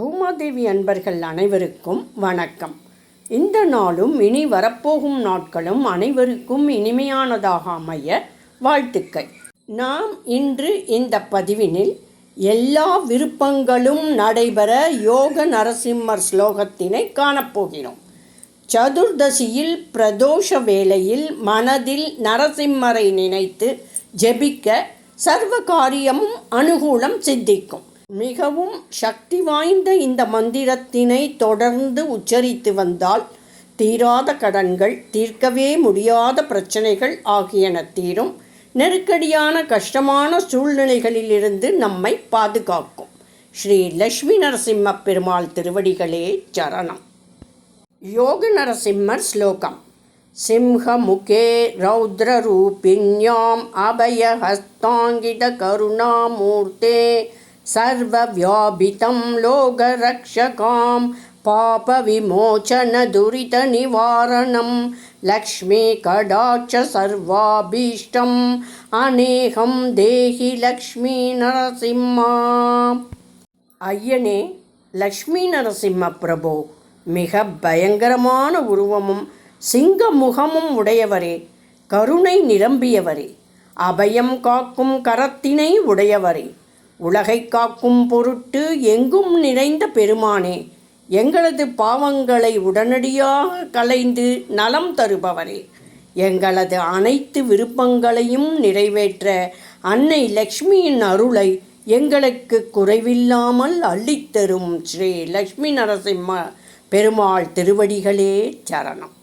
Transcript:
பூமாதேவி அன்பர்கள் அனைவருக்கும் வணக்கம். இந்த நாளும் இனி வரப்போகும் நாட்களும் அனைவருக்கும் இனிமையானதாக அமைய வாழ்த்துக்கள். நாம் இன்று இந்த பதிவினில் எல்லா விருப்பங்களும் நடைபெற யோக நரசிம்மர் ஸ்லோகத்தினை காணப்போகிறோம். சதுர்தசியில் பிரதோஷ வேளையில் மனதில் நரசிம்மரை நினைத்து ஜெபிக்க சர்வ காரியமும் அனுகூலம் சித்திக்கும். மிகவும் சக்தி வாய்ந்த இந்த மந்திரத்தினை தொடர்ந்து உச்சரித்து வந்தால் தீராத கடன்கள் தீர்க்கவே முடியாத பிரச்சனைகள் ஆகியன தீரும். நெருக்கடியான கஷ்டமான சூழ்நிலைகளிலிருந்து நம்மை பாதுகாக்கும். ஸ்ரீ லக்ஷ்மி நரசிம்ம பெருமாள் திருவடிகளே சரணம். யோக நரசிம்மர் ஸ்லோகம். சிம்ஹ சிம்ஹமுகே ரௌத்ரரூபிண்யாம் அபயஹஸ்தாங்கித கருணாமூர்த்தே सर्वव्यापितं लोकरक्षकां पापविमोचनदुरितनिवारणं लक्ष्मीकडाक्ष सर्वाभीष्टम् अनेकं देहि லக்ஷ்மி நரசிம்மா ஐயனே லக்ஷ்மி நரசிம்ம பிரபு மிக பயங்கரமான உருவமும் சிங்க முகமும் உடையவரே கருணை நிரம்பியவரே அபயம் காக்கும் கரத்தினை உடையவரே உலகை காக்கும் பொருட்டு எங்கும் நிறைந்த பெருமானே எங்களது பாவங்களை உடனடியாக களைந்து நலம் தருபவரே. எங்களது அனைத்து விருப்பங்களையும் நிறைவேற்ற அன்னை லக்ஷ்மியின் அருளை எங்களுக்கு குறைவில்லாமல் அள்ளித்தரும் ஸ்ரீ லக்ஷ்மி நரசிம்ம பெருமாள் திருவடிகளே சரணம்.